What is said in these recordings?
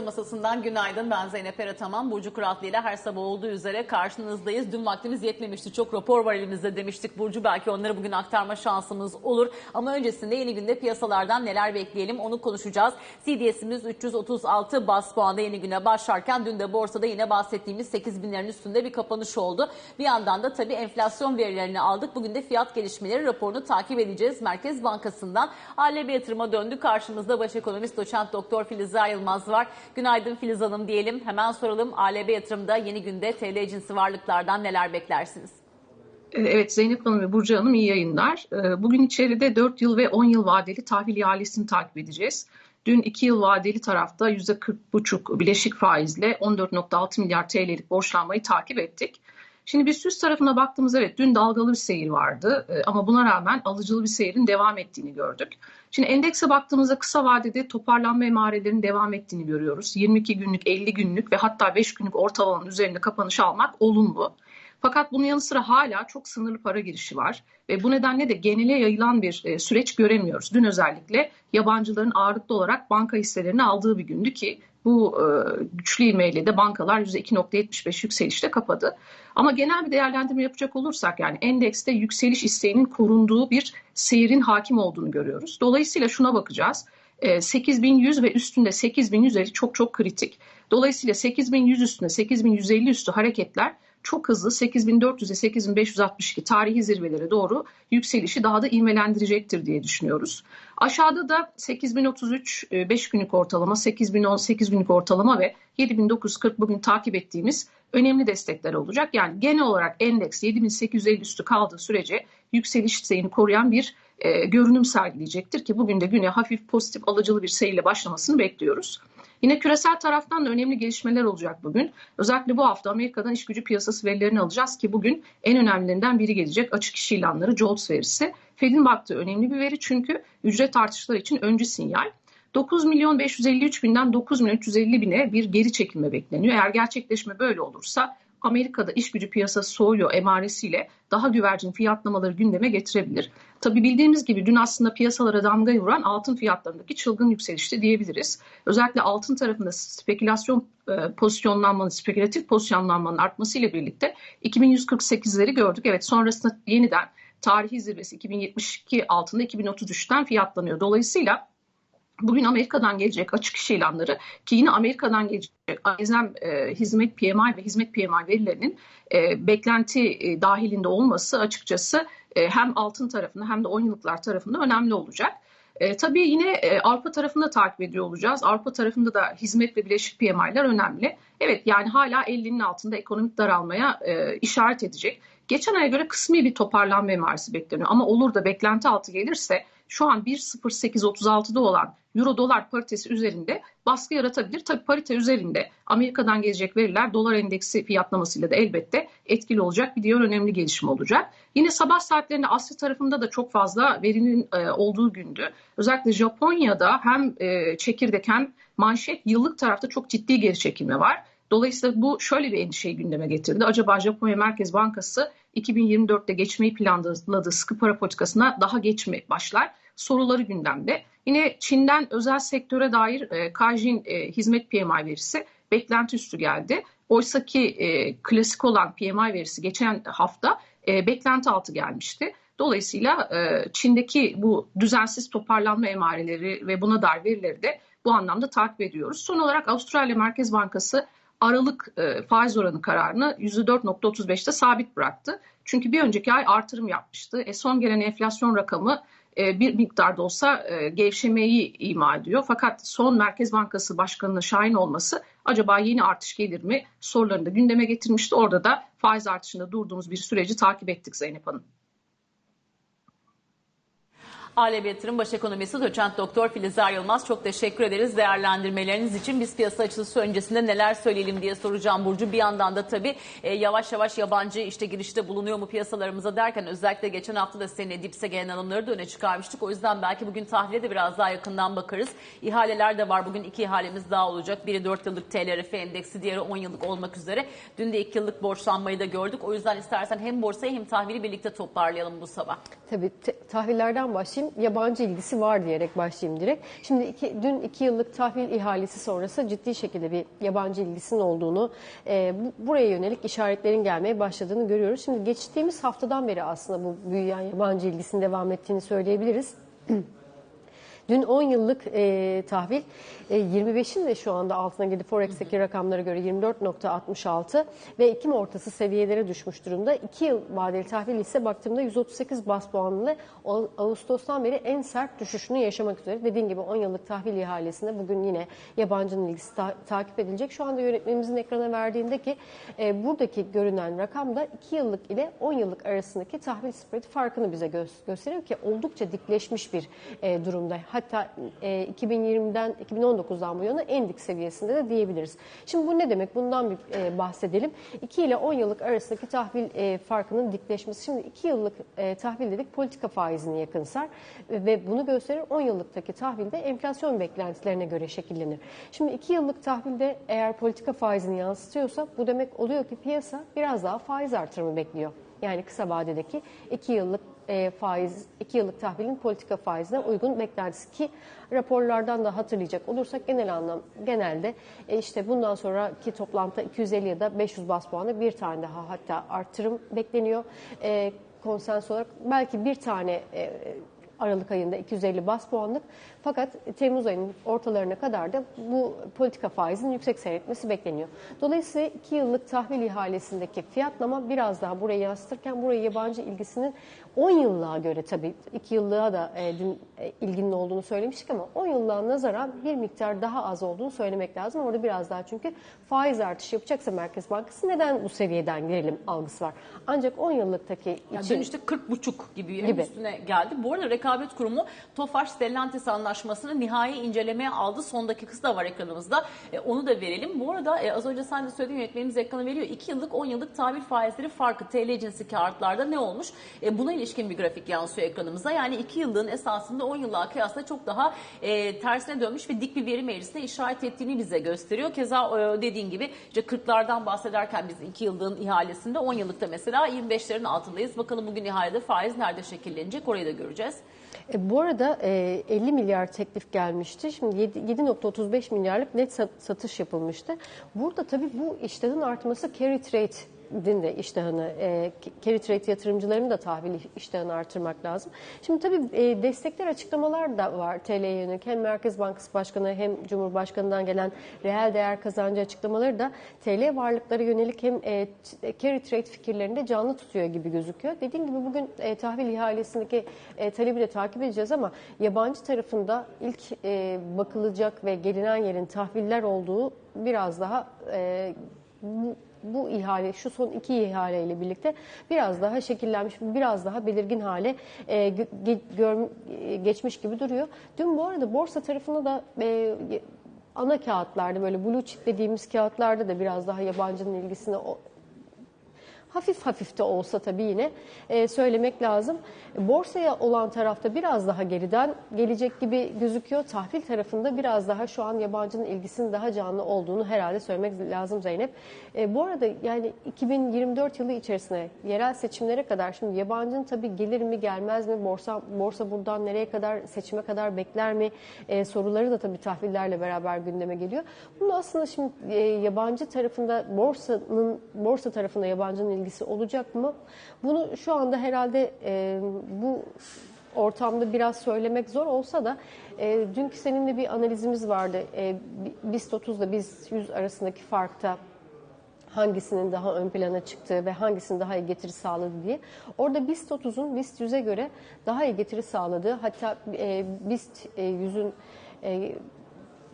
Piyasa masasından günaydın. Ben Zeynep Erataman. Burcu Kuratlı ile her sabah olduğu üzere karşınızdayız. Dün vaktimiz yetmemişti. Çok rapor var elimizde demiştik. Burcu belki onları bugün aktarma şansımız olur. Ama öncesinde yeni günde piyasalardan neler bekleyelim onu konuşacağız. CDS'imiz 336 bas puanda yeni güne başlarken dün de borsada yine bahsettiğimiz 8 binlerin üstünde bir kapanış oldu. Bir yandan da tabii enflasyon verilerini aldık. Bugün de fiyat gelişmeleri raporunu takip edeceğiz. Merkez Bankası'ndan ALB yatırıma döndü. Karşımızda baş ekonomist doçent doktor Filiz Yılmaz var. Günaydın Filiz Hanım diyelim. Hemen soralım ALB yatırımda yeni günde TL cinsi varlıklardan neler beklersiniz? Evet Zeynep Hanım ve Burcu Hanım iyi yayınlar. Ee, bugün içeride 4 yıl ve 10 yıl vadeli tahvil ihalesini takip edeceğiz. Dün 2 yıl vadeli tarafta %40,5 bileşik faizle 14,6 milyar TL'lik borçlanmayı takip ettik. Şimdi biz süs tarafına baktığımız evet dün dalgalı bir seyir vardı e, ama buna rağmen alıcılı bir seyrin devam ettiğini gördük. Şimdi endekse baktığımızda kısa vadede toparlanma emarelerinin devam ettiğini görüyoruz. 22 günlük, 50 günlük ve hatta 5 günlük ortalamanın üzerinde kapanış almak olumlu. Fakat bunun yanı sıra hala çok sınırlı para girişi var ve bu nedenle de genele yayılan bir e, süreç göremiyoruz. Dün özellikle yabancıların ağırlıklı olarak banka hisselerini aldığı bir gündü ki bu e, güçlü ivmeyle de bankalar %2.75 yükselişte kapadı. Ama genel bir değerlendirme yapacak olursak yani endekste yükseliş isteğinin korunduğu bir seyirin hakim olduğunu görüyoruz. Dolayısıyla şuna bakacağız. 8100 e, ve üstünde 8150 çok çok kritik. Dolayısıyla 8100 üstünde 8150 üstü hareketler çok hızlı 8400'e 8562 tarihi zirvelere doğru yükselişi daha da ivmelendirecektir diye düşünüyoruz. Aşağıda da 8033 5 e, günlük ortalama, 8010 8 günlük ortalama ve 7940 bugün takip ettiğimiz önemli destekler olacak. Yani genel olarak endeks 7850 üstü kaldığı sürece yükseliş düzeyini koruyan bir e, görünüm sergileyecektir ki bugün de güne hafif pozitif alıcılı bir seyirle başlamasını bekliyoruz. Yine küresel taraftan da önemli gelişmeler olacak bugün. Özellikle bu hafta Amerika'dan iş gücü piyasası verilerini alacağız ki bugün en önemlilerinden biri gelecek açık iş ilanları JOLTS verisi. Fed'in baktığı önemli bir veri çünkü ücret artışları için öncü sinyal. 9 milyon 553 binden 9 milyon 350 bine bir geri çekilme bekleniyor. Eğer gerçekleşme böyle olursa Amerika'da iş gücü piyasası soğuyor emaresiyle daha güvercin fiyatlamaları gündeme getirebilir. Tabi bildiğimiz gibi dün aslında piyasalara damga vuran altın fiyatlarındaki çılgın yükselişti diyebiliriz. Özellikle altın tarafında spekülasyon e, pozisyonlanmanın, spekülatif pozisyonlanmanın artmasıyla birlikte 2148'leri gördük. Evet sonrasında yeniden tarihi zirvesi 2072 altında 2033'ten fiyatlanıyor. Dolayısıyla Bugün Amerika'dan gelecek açık iş ilanları ki yine Amerika'dan gelecek ISM e, hizmet PMI ve hizmet PMI verilerinin e, beklenti e, dahilinde olması açıkçası e, hem altın tarafında hem de 10 yıllıklar tarafında önemli olacak. E, tabii yine e, Avrupa tarafında takip ediyor olacağız. Avrupa tarafında da hizmet ve bileşik PMI'ler önemli. Evet yani hala 50'nin altında ekonomik daralmaya e, işaret edecek. Geçen aya göre kısmi bir toparlanma emaresi bekleniyor ama olur da beklenti altı gelirse şu an 1.0836'da olan euro dolar paritesi üzerinde baskı yaratabilir. Tabii parite üzerinde Amerika'dan gelecek veriler dolar endeksi fiyatlamasıyla da elbette etkili olacak bir diğer önemli gelişme olacak. Yine sabah saatlerinde Asya tarafında da çok fazla verinin e, olduğu gündü. Özellikle Japonya'da hem e, çekirdek hem manşet yıllık tarafta çok ciddi geri çekilme var. Dolayısıyla bu şöyle bir endişeyi gündeme getirdi. Acaba Japonya Merkez Bankası 2024'te geçmeyi planladığı sıkı para politikasına daha geç mi başlar? Soruları gündemde. Yine Çin'den özel sektöre dair e, Kajin e, hizmet PMI verisi beklenti üstü geldi. Oysa ki e, klasik olan PMI verisi geçen hafta e, beklenti altı gelmişti. Dolayısıyla e, Çin'deki bu düzensiz toparlanma emareleri ve buna dair verileri de bu anlamda takip ediyoruz. Son olarak Avustralya Merkez Bankası Aralık e, faiz oranı kararını %4.35'te sabit bıraktı. Çünkü bir önceki ay artırım yapmıştı. E, son gelen enflasyon rakamı e, bir miktarda olsa e, gevşemeyi ima ediyor. Fakat son Merkez Bankası Başkanı'nın şahin olması acaba yeni artış gelir mi sorularını da gündeme getirmişti. Orada da faiz artışında durduğumuz bir süreci takip ettik Zeynep Hanım. Alem Yatırım Baş Ekonomisi Doçent Doktor Filizar Yılmaz çok teşekkür ederiz değerlendirmeleriniz için. Biz piyasa açılışı öncesinde neler söyleyelim diye soracağım Burcu. Bir yandan da tabii e, yavaş yavaş yabancı işte girişte bulunuyor mu piyasalarımıza derken özellikle geçen hafta da seninle Dips'e gelen alımları da öne çıkarmıştık. O yüzden belki bugün tahlile de biraz daha yakından bakarız. İhaleler de var. Bugün iki ihalemiz daha olacak. Biri 4 yıllık TLRF endeksi, diğeri 10 yıllık olmak üzere. Dün de 2 yıllık borçlanmayı da gördük. O yüzden istersen hem borsayı hem tahvili birlikte toparlayalım bu sabah. Tabii tahvillerden başlayayım. Yabancı ilgisi var diyerek başlayayım direkt. Şimdi iki, dün iki yıllık tahvil ihalesi sonrası ciddi şekilde bir yabancı ilgisinin olduğunu, e, bu, buraya yönelik işaretlerin gelmeye başladığını görüyoruz. Şimdi geçtiğimiz haftadan beri aslında bu büyüyen yabancı ilgisinin devam ettiğini söyleyebiliriz. Dün 10 yıllık e, tahvil e, 25'in de şu anda altına girdi. Forex'teki rakamlara göre 24.66 ve Ekim ortası seviyelere düşmüş durumda. 2 yıl vadeli tahvil ise baktığımda 138 bas puanlı Ağ- Ağustos'tan beri en sert düşüşünü yaşamak üzere. Dediğim gibi 10 yıllık tahvil ihalesinde bugün yine yabancının ilgisi ta- takip edilecek. Şu anda yönetmenimizin ekrana verdiğindeki e, buradaki görünen rakam da 2 yıllık ile 10 yıllık arasındaki tahvil spread farkını bize gö- gösteriyor ki oldukça dikleşmiş bir e, durumda. Hatta e, 2020'den 2019'dan bu yana en dik seviyesinde de diyebiliriz. Şimdi bu ne demek? Bundan bir e, bahsedelim. 2 ile 10 yıllık arasındaki tahvil e, farkının dikleşmesi. Şimdi 2 yıllık e, tahvil dedik politika faizini yakınsar E, ve bunu gösterir 10 yıllıktaki tahvilde enflasyon beklentilerine göre şekillenir. Şimdi 2 yıllık tahvilde eğer politika faizini yansıtıyorsa bu demek oluyor ki piyasa biraz daha faiz artırımı bekliyor. Yani kısa vadedeki 2 yıllık e, faiz, 2 yıllık tahvilin politika faizine uygun beklentisi ki raporlardan da hatırlayacak olursak genel anlam genelde e, işte bundan sonraki toplantıda 250 ya da 500 bas puanı bir tane daha hatta artırım bekleniyor. E, konsens olarak belki bir tane e, Aralık ayında 250 bas puanlık. Fakat Temmuz ayının ortalarına kadar da bu politika faizinin yüksek seyretmesi bekleniyor. Dolayısıyla 2 yıllık tahvil ihalesindeki fiyatlama biraz daha burayı yansıtırken burayı yabancı ilgisinin 10 yıllığa göre tabii 2 yıllığa da e, dün e, ilginin olduğunu söylemiştik ama 10 yıllığa nazaran bir miktar daha az olduğunu söylemek lazım. Orada biraz daha çünkü faiz artışı yapacaksa Merkez Bankası neden bu seviyeden girelim algısı var. Ancak 10 yıllıktaki Yani için dün işte 40,5 gibi, Gibi. üstüne geldi. Bu arada rekabet kurumu Tofaş Stellantis anlaşmasını nihai incelemeye aldı. Son dakikası da var ekranımızda. E, onu da verelim. Bu arada e, az önce sen de söylediğin yönetmenimiz ekrana veriyor. 2 yıllık 10 yıllık tahvil faizleri farkı TL cinsi kağıtlarda ne olmuş? E, buna ilişkin bir grafik yansıyor ekranımıza. Yani 2 yıllığın esasında 10 yıllığa kıyasla çok daha e, tersine dönmüş ve dik bir verim eğrisine işaret ettiğini bize gösteriyor. Keza e, dediğin gibi işte 40'lardan bahsederken biz 2 yıllığın ihalesinde 10 yıllıkta mesela 25'lerin altındayız. Bakalım bugün ihalede faiz nerede şekillenecek orayı da göreceğiz. E, bu arada e, 50 milyar teklif gelmişti. Şimdi yedi- 7.35 milyarlık net sat- satış yapılmıştı. Burada tabii bu iştahın artması carry trade din de iştahını, e, carry trade yatırımcılarının da tahvil iştahını artırmak lazım. Şimdi tabii e, destekler açıklamalar da var TL'ye yönelik. Hem Merkez Bankası Başkanı hem Cumhurbaşkanı'ndan gelen reel değer kazancı açıklamaları da TL varlıklara yönelik hem e, t- carry trade fikirlerini de canlı tutuyor gibi gözüküyor. Dediğim gibi bugün e, tahvil ihalesindeki e, talebi de takip edeceğiz ama yabancı tarafında ilk e, bakılacak ve gelinen yerin tahviller olduğu biraz daha e, bu, ihale, şu son iki ihaleyle birlikte biraz daha şekillenmiş, biraz daha belirgin hale e, ge- gör- geçmiş gibi duruyor. Dün bu arada borsa tarafında da e, ana kağıtlarda böyle blue chip dediğimiz kağıtlarda da biraz daha yabancının ilgisine o- hafif hafif de olsa tabii yine e, söylemek lazım. Borsaya olan tarafta biraz daha geriden gelecek gibi gözüküyor. Tahvil tarafında biraz daha şu an yabancının ilgisinin daha canlı olduğunu herhalde söylemek lazım Zeynep. E, bu arada yani 2024 yılı içerisinde yerel seçimlere kadar şimdi yabancının tabii gelir mi gelmez mi borsa borsa buradan nereye kadar seçime kadar bekler mi e, soruları da tabii tahvillerle beraber gündeme geliyor. Bunu aslında şimdi e, yabancı tarafında borsanın borsa tarafında yabancının ilgisi olacak mı? Bunu şu anda herhalde e, bu ortamda biraz söylemek zor olsa da e, dünkü seninle bir analizimiz vardı. E, BIST 30 ile BIST 100 arasındaki farkta hangisinin daha ön plana çıktığı ve hangisinin daha iyi getiri sağladı diye. Orada BIST 30'un BIST 100'e göre daha iyi getiri sağladığı hatta e, BIST e, 100'ün e,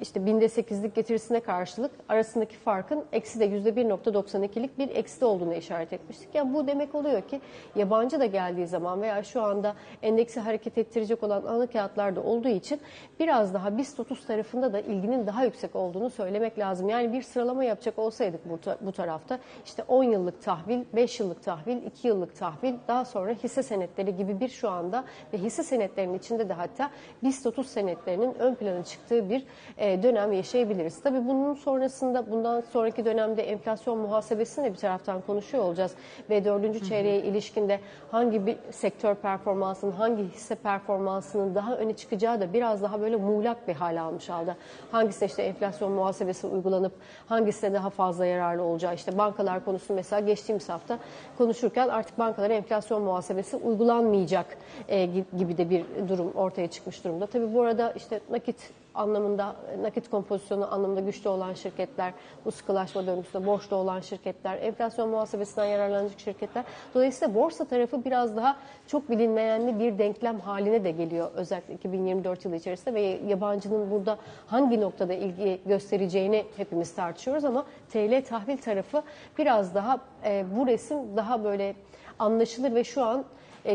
işte binde sekizlik getirisine karşılık arasındaki farkın eksi de yüzde 1.92'lik bir eksi de olduğunu işaret etmiştik. Yani bu demek oluyor ki yabancı da geldiği zaman veya şu anda endeksi hareket ettirecek olan ana kağıtlarda olduğu için biraz daha BIST 30 tarafında da ilginin daha yüksek olduğunu söylemek lazım. Yani bir sıralama yapacak olsaydık bu, ta- bu tarafta işte 10 yıllık tahvil, 5 yıllık tahvil, 2 yıllık tahvil daha sonra hisse senetleri gibi bir şu anda ve hisse senetlerinin içinde de hatta BIST 30 senetlerinin ön plana çıktığı bir e, dönem yaşayabiliriz. Tabii bunun sonrasında bundan sonraki dönemde enflasyon muhasebesini de bir taraftan konuşuyor olacağız ve dördüncü çeyreğe ilişkinde hangi bir sektör performansının, hangi hisse performansının daha öne çıkacağı da biraz daha böyle muğlak bir hal almış halde. Hangisine işte enflasyon muhasebesi uygulanıp hangisine daha fazla yararlı olacağı işte bankalar konusu mesela geçtiğimiz hafta konuşurken artık bankalara enflasyon muhasebesi uygulanmayacak e, gibi de bir durum ortaya çıkmış durumda. Tabii bu arada işte nakit anlamında, nakit kompozisyonu anlamında güçlü olan şirketler, bu sıkılaşma döngüsünde borçlu olan şirketler, enflasyon muhasebesinden yararlanacak şirketler. Dolayısıyla borsa tarafı biraz daha çok bilinmeyenli bir denklem haline de geliyor özellikle 2024 yılı içerisinde ve yabancının burada hangi noktada ilgi göstereceğini hepimiz tartışıyoruz ama TL tahvil tarafı biraz daha e, bu resim daha böyle anlaşılır ve şu an e,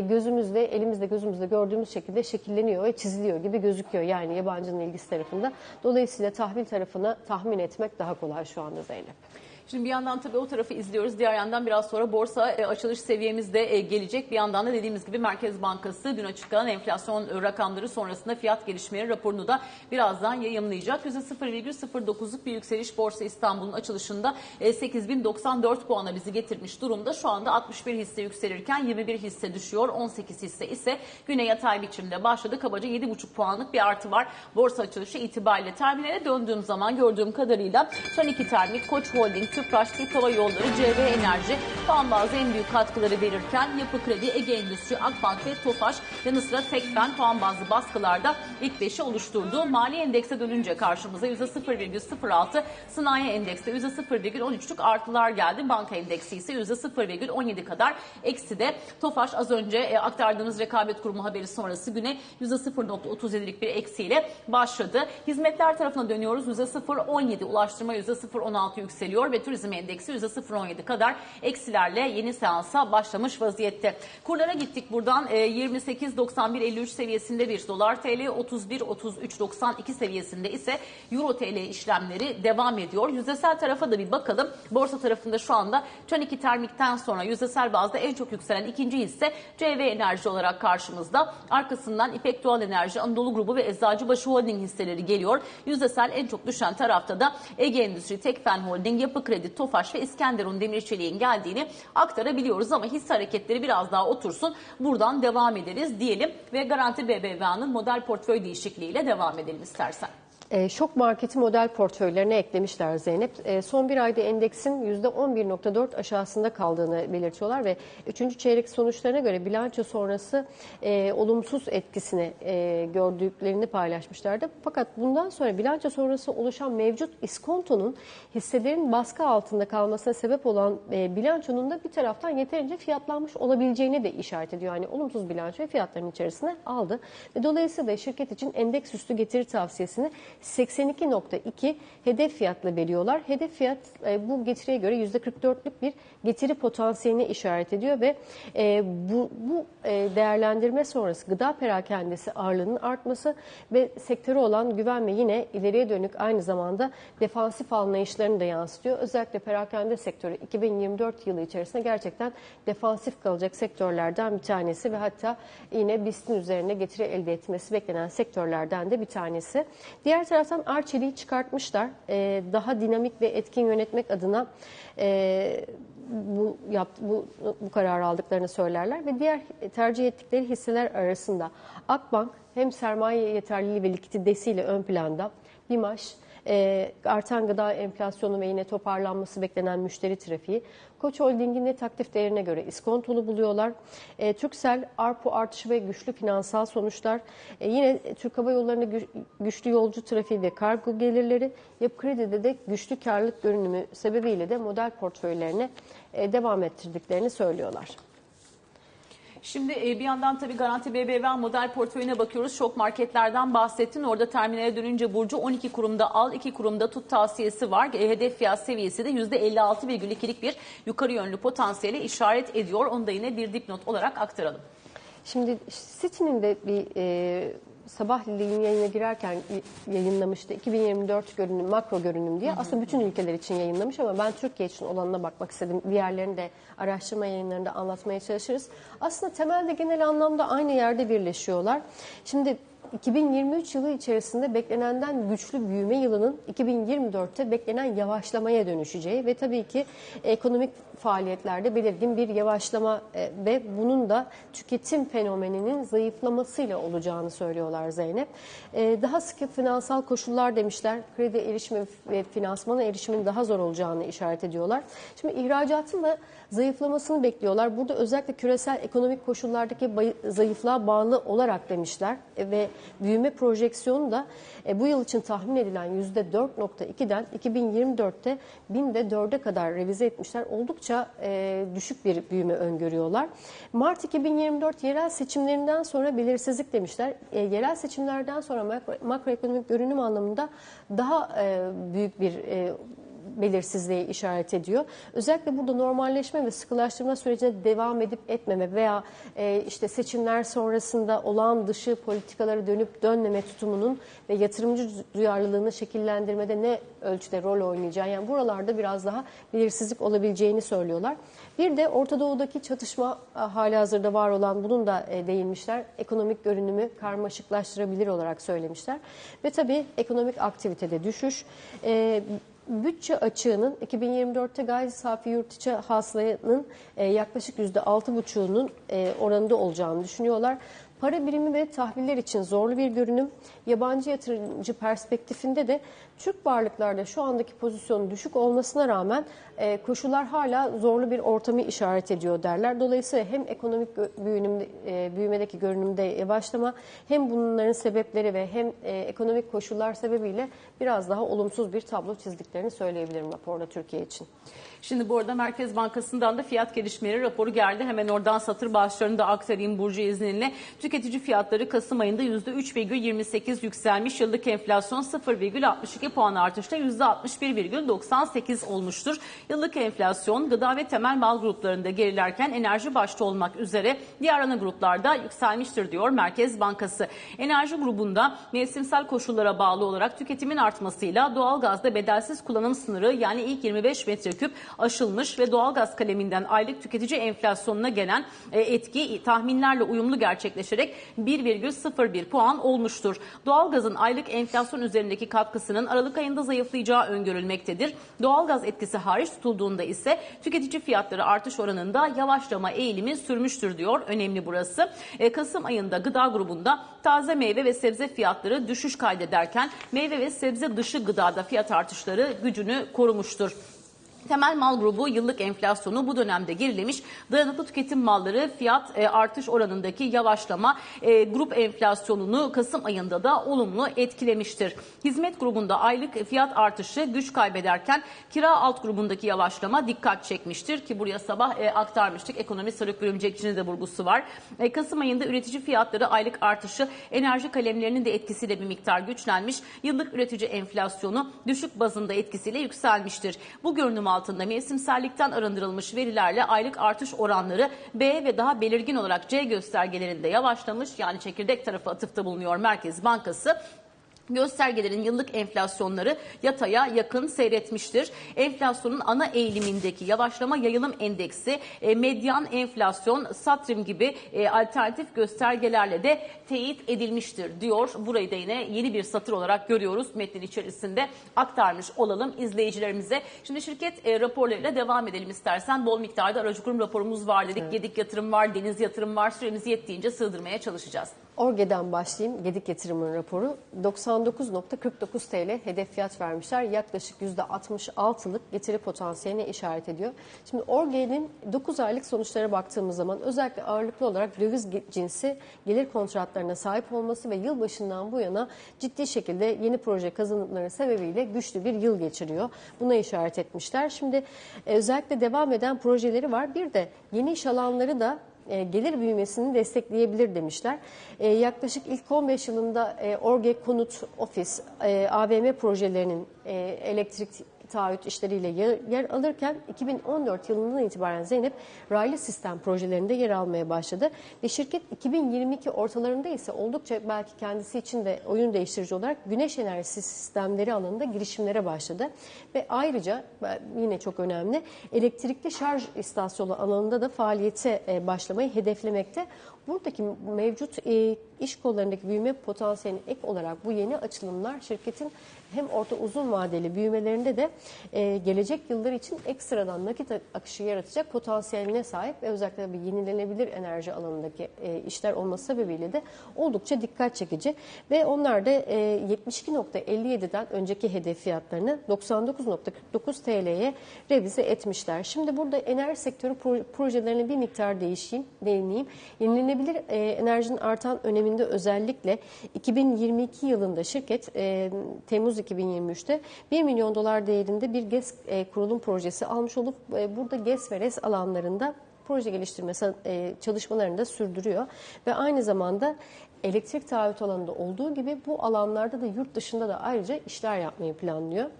gözümüzde, elimizde, gözümüzde gördüğümüz şekilde şekilleniyor ve çiziliyor gibi gözüküyor. Yani yabancının ilgisi tarafında. Dolayısıyla tahvil tarafını tahmin etmek daha kolay şu anda Zeynep. Şimdi bir yandan tabii o tarafı izliyoruz. Diğer yandan biraz sonra borsa e, açılış seviyemiz de e, gelecek. Bir yandan da dediğimiz gibi Merkez Bankası dün açıklanan enflasyon e, rakamları sonrasında fiyat gelişmeleri raporunu da birazdan yayımlayacak. %0,09'luk bir yükseliş Borsa İstanbul'un açılışında 8094 puana bizi getirmiş durumda. Şu anda 61 hisse yükselirken 21 hisse düşüyor. 18 hisse ise güne yatay biçimde başladı. Kabaca 7,5 puanlık bir artı var. Borsa açılışı itibariyle terminale döndüğüm zaman gördüğüm kadarıyla son iki termik Koç Holding, Tüpraş, Türk Hava Yolları, CV Enerji puan bazı en büyük katkıları verirken Yapı Kredi, Ege Endüstri, Akbank ve Tofaş yanı sıra Tekfen puan bazı baskılarda ilk beşi oluşturdu. Mali endekse dönünce karşımıza %0,06, sanayi endekste %0,13'lük artılar geldi. Banka endeksi ise %0,17 kadar eksi de Tofaş az önce e, aktardığımız rekabet kurumu haberi sonrası güne %0,37'lik bir eksiyle başladı. Hizmetler tarafına dönüyoruz. %0,17 ulaştırma %0,16 yükseliyor ve turizm endeksi %0,17 kadar eksilerle yeni seansa başlamış vaziyette. Kurlara gittik buradan e, 28.91.53 seviyesinde bir dolar TL 31.33.92 seviyesinde ise euro TL işlemleri devam ediyor. Yüzdesel tarafa da bir bakalım. Borsa tarafında şu anda 2 termikten sonra yüzdesel bazda en çok yükselen ikinci hisse CV Enerji olarak karşımızda. Arkasından İpek Doğal Enerji, Anadolu Grubu ve Eczacıbaşı Holding hisseleri geliyor. Yüzdesel en çok düşen tarafta da Ege Endüstri, Tekfen Holding, Yapı Kredi, Tofaş ve İskenderun Demirçelik'in geldiğini aktarabiliyoruz ama hisse hareketleri biraz daha otursun. Buradan devam ederiz diyelim ve Garanti BBVA'nın model portföy değişikliğiyle devam edelim istersen. E, şok marketi model portföylerine eklemişler Zeynep. E, son bir ayda endeksin %11.4 aşağısında kaldığını belirtiyorlar ve 3. çeyrek sonuçlarına göre bilanço sonrası e, olumsuz etkisini e, gördüklerini paylaşmışlardı. Fakat bundan sonra bilanço sonrası oluşan mevcut iskontonun hisselerin baskı altında kalmasına sebep olan e, bilançonun da bir taraftan yeterince fiyatlanmış olabileceğini de işaret ediyor. Yani olumsuz bilançoyu fiyatların içerisine aldı. Dolayısıyla şirket için endeks üstü getiri tavsiyesini 82.2 hedef fiyatla veriyorlar. Hedef fiyat e, bu getiriye göre %44'lük bir getiri potansiyelini işaret ediyor ve e, bu, bu e, değerlendirme sonrası gıda perakendesi ağırlığının artması ve sektörü olan güven ve yine ileriye dönük aynı zamanda defansif anlayışlarını da yansıtıyor. Özellikle perakende sektörü 2024 yılı içerisinde gerçekten defansif kalacak sektörlerden bir tanesi ve hatta yine BIST'in üzerine getiri elde etmesi beklenen sektörlerden de bir tanesi. Diğer taraftan Arçelik'i çıkartmışlar. Ee, daha dinamik ve etkin yönetmek adına e, bu, yap, bu, bu kararı aldıklarını söylerler ve diğer tercih ettikleri hisseler arasında Akbank hem sermaye yeterliliği ve likiditesiyle ön planda, BİMAŞ, e, artan gıda enflasyonu ve yine toparlanması beklenen müşteri trafiği. Koç Holding'in net aktif değerine göre iskontolu buluyorlar. E, Türksel, ARPU artışı ve güçlü finansal sonuçlar. E, yine Türk Hava Yolları'nda güç, güçlü yolcu trafiği ve kargo gelirleri. Yapı Kredi'de de güçlü karlılık görünümü sebebiyle de model portföylerine e, devam ettirdiklerini söylüyorlar. Şimdi e, bir yandan tabii Garanti BBVA model portföyüne bakıyoruz. Şok marketlerden bahsettin. Orada terminale dönünce Burcu 12 kurumda al, 2 kurumda tut tavsiyesi var. E, hedef fiyat seviyesi de %56,2'lik bir yukarı yönlü potansiyeli işaret ediyor. Onu da yine bir dipnot olarak aktaralım. Şimdi City'nin de bir e, sabahleyin yayına girerken yayınlamıştı 2024 görünüm, makro görünüm diye. Aslında bütün ülkeler için yayınlamış ama ben Türkiye için olanına bakmak istedim. Diğerlerini de araştırma yayınlarında anlatmaya çalışırız. Aslında temelde genel anlamda aynı yerde birleşiyorlar. Şimdi 2023 yılı içerisinde beklenenden güçlü büyüme yılının 2024'te beklenen yavaşlamaya dönüşeceği ve tabii ki ekonomik faaliyetlerde belirgin bir yavaşlama e, ve bunun da tüketim fenomeninin zayıflamasıyla olacağını söylüyorlar Zeynep. E, Daha sıkı finansal koşullar demişler. Kredi erişimi ve finansmana erişimin daha zor olacağını işaret ediyorlar. Şimdi ihracatın da zayıflamasını bekliyorlar. Burada özellikle küresel ekonomik koşullardaki zayıflığa bağlı olarak demişler E, ve büyüme projeksiyonu da e, bu yıl için tahmin edilen %4.2'den 2024'te binde 4'e kadar revize etmişler. Oldukça e, düşük bir büyüme öngörüyorlar. Mart 2024 yerel seçimlerinden sonra belirsizlik demişler. Yerel seçimlerden sonra makro, makroekonomik görünüm anlamında daha büyük bir belirsizliğe işaret ediyor. Özellikle burada normalleşme ve sıkılaştırma sürecine devam edip etmeme veya e, işte seçimler sonrasında olağan dışı politikalara dönüp dönmeme tutumunun ve yatırımcı duyarlılığını şekillendirmede ne ölçüde rol oynayacağı yani buralarda biraz daha belirsizlik olabileceğini söylüyorlar. Bir de Orta Doğu'daki çatışma e, hali hazırda var olan bunun da e, değinmişler. Ekonomik görünümü karmaşıklaştırabilir olarak söylemişler. Ve tabii ekonomik aktivitede düşüş. Bütçe açığının 2024'te gayri safi yurt içi hasılanın e, yaklaşık %6,5'unun e, oranında olacağını düşünüyorlar. Para birimi ve tahviller için zorlu bir görünüm. Yabancı yatırımcı perspektifinde de Türk varlıklarda şu andaki pozisyonun düşük olmasına rağmen e, koşullar hala zorlu bir ortamı işaret ediyor derler. Dolayısıyla hem ekonomik büyünüm, e, büyümedeki görünümde yavaşlama hem bunların sebepleri ve hem e, ekonomik koşullar sebebiyle biraz daha olumsuz bir tablo çizdiklerini söyleyebilirim raporda Türkiye için. Şimdi bu arada Merkez Bankası'ndan da fiyat gelişmeleri raporu geldi. Hemen oradan satır başlarını da aktarayım Burcu izninle. Tüketici fiyatları Kasım ayında %3,28 yükselmiş. Yıllık enflasyon 0,62 puan artışla %61,98 olmuştur. Yıllık enflasyon gıda ve temel mal gruplarında gerilerken enerji başta olmak üzere diğer ana gruplarda yükselmiştir diyor Merkez Bankası. Enerji grubunda mevsimsel koşullara bağlı olarak tüketimin artmasıyla doğalgazda bedelsiz kullanım sınırı yani ilk 25 metreküp aşılmış ve doğalgaz kaleminden aylık tüketici enflasyonuna gelen e, etki tahminlerle uyumlu gerçekleşerek 1,01 puan olmuştur. Doğalgazın aylık enflasyon üzerindeki katkısının Aralık ayında zayıflayacağı öngörülmektedir. Doğalgaz etkisi hariç tutulduğunda ise tüketici fiyatları artış oranında yavaşlama eğilimi sürmüştür diyor. Önemli burası. E, Kasım ayında gıda grubunda taze meyve ve sebze fiyatları düşüş kaydederken meyve ve sebze dışı gıdada fiyat artışları gücünü korumuştur. Temel mal grubu yıllık enflasyonu bu dönemde gerilemiş. Dayanıklı tüketim malları fiyat e, artış oranındaki yavaşlama e, grup enflasyonunu Kasım ayında da olumlu etkilemiştir. Hizmet grubunda aylık fiyat artışı güç kaybederken kira alt grubundaki yavaşlama dikkat çekmiştir ki buraya sabah e, aktarmıştık. Ekonomi Sarık Bölümcekçinin de vurgusu var. Kasım ayında üretici fiyatları aylık artışı enerji kalemlerinin de etkisiyle bir miktar güçlenmiş. Yıllık üretici enflasyonu düşük bazında etkisiyle yükselmiştir. Bu görünüm altında mevsimsellikten arındırılmış verilerle aylık artış oranları B ve daha belirgin olarak C göstergelerinde yavaşlamış. Yani çekirdek tarafı atıfta bulunuyor Merkez Bankası. Göstergelerin yıllık enflasyonları yataya yakın seyretmiştir. Enflasyonun ana eğilimindeki yavaşlama yayılım endeksi, e, medyan enflasyon, satrim gibi e, alternatif göstergelerle de teyit edilmiştir diyor. Burayı da yine yeni bir satır olarak görüyoruz metnin içerisinde aktarmış olalım izleyicilerimize. Şimdi şirket e, raporlarıyla devam edelim istersen. Bol miktarda aracı kurum raporumuz var dedik. Gedik yatırım var, deniz yatırım var. Süremiz yettiğince sığdırmaya çalışacağız. Orge'den başlayayım. Gedik Yatırım'ın raporu 99.49 TL hedef fiyat vermişler. Yaklaşık %66'lık getiri potansiyeline işaret ediyor. Şimdi Orge'nin 9 aylık sonuçlara baktığımız zaman özellikle ağırlıklı olarak döviz cinsi gelir kontratlarına sahip olması ve yılbaşından bu yana ciddi şekilde yeni proje kazanımları sebebiyle güçlü bir yıl geçiriyor. Buna işaret etmişler. Şimdi e, özellikle devam eden projeleri var. Bir de yeni iş alanları da e, gelir büyümesini destekleyebilir demişler. E, yaklaşık ilk 15 yılında e, Orge Konut Ofis, e, AVM projelerinin e, elektrik taahhüt işleriyle yer, alırken 2014 yılından itibaren Zeynep raylı sistem projelerinde yer almaya başladı. Ve şirket 2022 ortalarında ise oldukça belki kendisi için de oyun değiştirici olarak güneş enerjisi sistemleri alanında girişimlere başladı. Ve ayrıca yine çok önemli elektrikli şarj istasyonu alanında da faaliyete e, başlamayı hedeflemekte. Buradaki mevcut e, iş kollarındaki büyüme potansiyeline ek olarak bu yeni açılımlar şirketin hem orta uzun vadeli büyümelerinde de e, gelecek yıllar için ekstradan nakit akışı yaratacak potansiyeline sahip ve özellikle bir yenilenebilir enerji alanındaki e, işler olması sebebiyle de oldukça dikkat çekici ve onlar da e, 72.57'den önceki hedef fiyatlarını 99.49 TL'ye revize etmişler. Şimdi burada enerji sektörü pro- projelerine bir miktar değişeyim, değineyim. Yenilenebilir e, enerjinin artan öneminde özellikle 2022 yılında şirket e, Temmuz 2023'te 1 milyon dolar değerinde bir GES e, kurulum projesi almış olup e, burada GES ve RES alanlarında proje geliştirme e, çalışmalarını da sürdürüyor ve aynı zamanda elektrik taahhüt alanında olduğu gibi bu alanlarda da yurt dışında da ayrıca işler yapmayı planlıyor.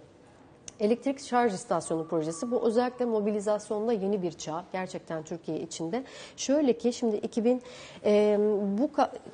Elektrik şarj istasyonu projesi bu özellikle mobilizasyonda yeni bir çağ gerçekten Türkiye içinde. Şöyle ki şimdi 2000 e, bu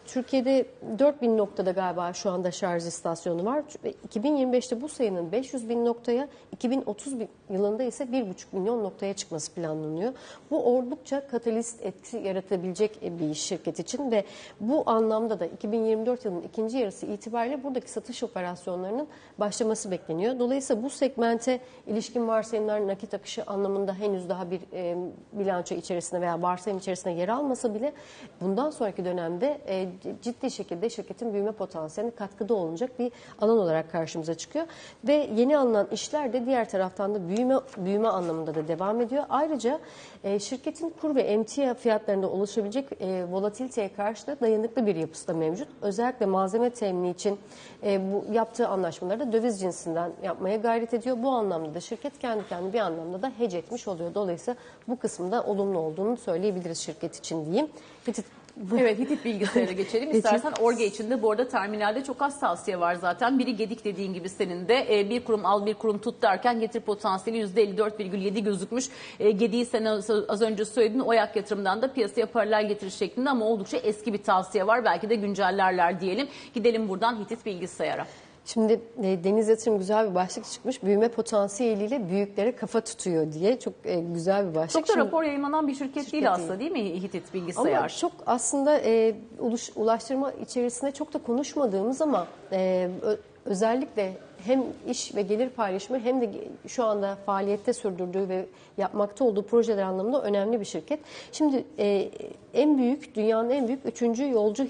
Türkiye'de 4000 noktada galiba şu anda şarj istasyonu var. Ve 2025'te bu sayının 500 bin noktaya 2030 bin- yılında ise 1,5 milyon noktaya çıkması planlanıyor. Bu oldukça katalist etki yaratabilecek bir iş şirket için ve bu anlamda da 2024 yılının ikinci yarısı itibariyle buradaki satış operasyonlarının başlaması bekleniyor. Dolayısıyla bu segmente ilişkin varsayımlar nakit akışı anlamında henüz daha bir e, bilanço içerisinde veya varsayım içerisinde yer almasa bile bundan sonraki dönemde e, ciddi şekilde şirketin büyüme potansiyeline katkıda olacak bir alan olarak karşımıza çıkıyor. Ve yeni alınan işler de diğer taraftan da büyüme büyüme anlamında da devam ediyor. Ayrıca e, şirketin kur ve emtia fiyatlarında oluşabilecek e, volatiliteye karşı da dayanıklı bir yapısı da mevcut. Özellikle malzeme temini için e, bu yaptığı anlaşmaları da döviz cinsinden yapmaya gayret ediyor. Bu anlamda da şirket kendi kendine bir anlamda da hedge etmiş oluyor. Dolayısıyla bu kısımda olumlu olduğunu söyleyebiliriz şirket için diyeyim. Hitit Evet Hitit bilgisayara geçelim. İstersen Orge içinde bu arada terminalde çok az tavsiye var zaten. Biri Gedik dediğin gibi senin de e, bir kurum al bir kurum tut derken getir potansiyeli %54,7 gözükmüş. E, Gedik'i sen az az önce söyledin. Oyak yatırımdan da piyasaya paralel getiriş şeklinde ama oldukça eski bir tavsiye var. Belki de güncellerler diyelim. Gidelim buradan Hitit bilgisayara. Şimdi e, Deniz Yatırım güzel bir başlık çıkmış. Büyüme potansiyeliyle büyüklere kafa tutuyor diye çok e, güzel bir başlık. Çok da Şimdi- rapor yayınlanan bir şirket, Şirket değil aslında değil mi Hitit bilgisayar? Ama çok aslında e, uluş- ulaştırma içerisinde çok da konuşmadığımız ama e, özellikle hem iş ve gelir paylaşımı hem de şu anda faaliyette sürdürdüğü ve yapmakta olduğu projeler anlamında önemli bir şirket. Şimdi e, en büyük, dünyanın en büyük üçüncü yolcu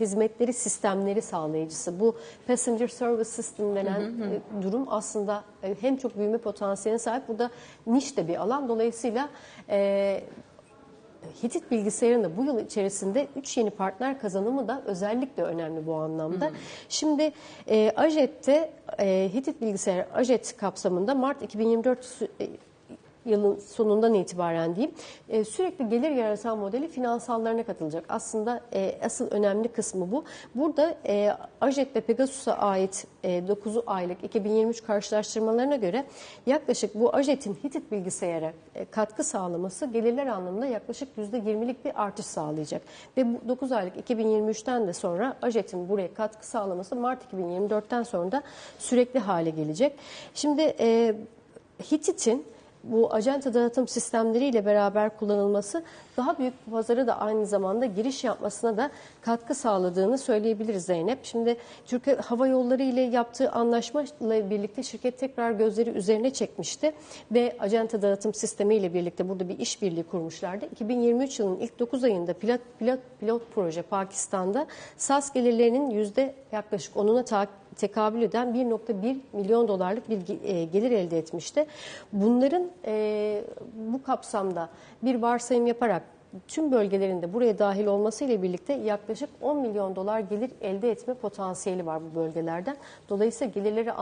hizmetleri sistemleri sağlayıcısı. Bu Passenger Service System denen e, durum aslında e, hem çok büyüme potansiyeline sahip. Burada niş de bir alan. Dolayısıyla e, Hitit bilgisayarın da bu yıl içerisinde 3 yeni partner kazanımı da özellikle önemli bu anlamda. Şimdi e, Ajet'te e, Hitit bilgisayar Ajet kapsamında Mart 2024 sü- e, yılın sonundan itibaren diyeyim e, sürekli gelir yaratan modeli finansallarına katılacak. Aslında e, asıl önemli kısmı bu. Burada e, Ajet ve Pegasus'a ait e, 9 aylık 2023 karşılaştırmalarına göre yaklaşık bu Ajet'in Hitit bilgisayara e, katkı sağlaması gelirler anlamında yaklaşık %20'lik bir artış sağlayacak. Ve bu 9 aylık 2023'ten de sonra Ajet'in buraya katkı sağlaması Mart 2024'ten sonra da sürekli hale gelecek. Şimdi e, Hitit'in bu acente dağıtım sistemleriyle beraber kullanılması daha büyük pazara da aynı zamanda giriş yapmasına da katkı sağladığını söyleyebiliriz Zeynep. Şimdi Türkiye Hava Yolları ile yaptığı anlaşmayla birlikte şirket tekrar gözleri üzerine çekmişti ve acente dağıtım sistemi ile birlikte burada bir işbirliği kurmuşlardı. 2023 yılının ilk 9 ayında pilot, pilot, pilot proje Pakistan'da SAS gelirlerinin yüzde yaklaşık 10'una takip tekabül eden 1.1 milyon dolarlık bir e, gelir elde etmişti. Bunların e, bu kapsamda bir varsayım yaparak tüm bölgelerinde buraya dahil olmasıyla birlikte yaklaşık 10 milyon dolar gelir elde etme potansiyeli var bu bölgelerden. Dolayısıyla gelirleri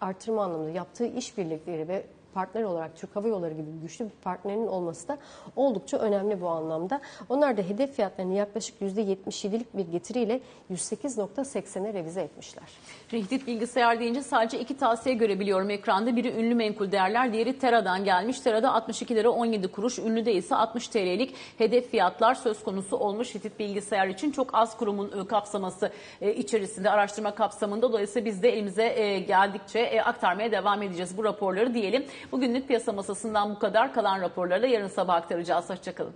artırma anlamında yaptığı işbirlikleri ve partner olarak Türk Hava Yolları gibi güçlü bir partnerinin olması da oldukça önemli bu anlamda. Onlar da hedef fiyatlarını yaklaşık %77'lik bir getiriyle 108.80'e revize etmişler. Rehdit bilgisayar deyince sadece iki tavsiye görebiliyorum ekranda. Biri ünlü menkul değerler, diğeri Tera'dan gelmiş. Tera'da 62 lira 17 kuruş, ünlüde ise 60 TL'lik hedef fiyatlar söz konusu olmuş. Rehdit bilgisayar için çok az kurumun e, kapsaması e, içerisinde, araştırma kapsamında. Dolayısıyla biz de elimize e, geldikçe aktarmaya devam edeceğiz bu raporları diyelim. Bugünlük piyasa masasından bu kadar. Kalan raporları da yarın sabah aktaracağız. Hoşçakalın.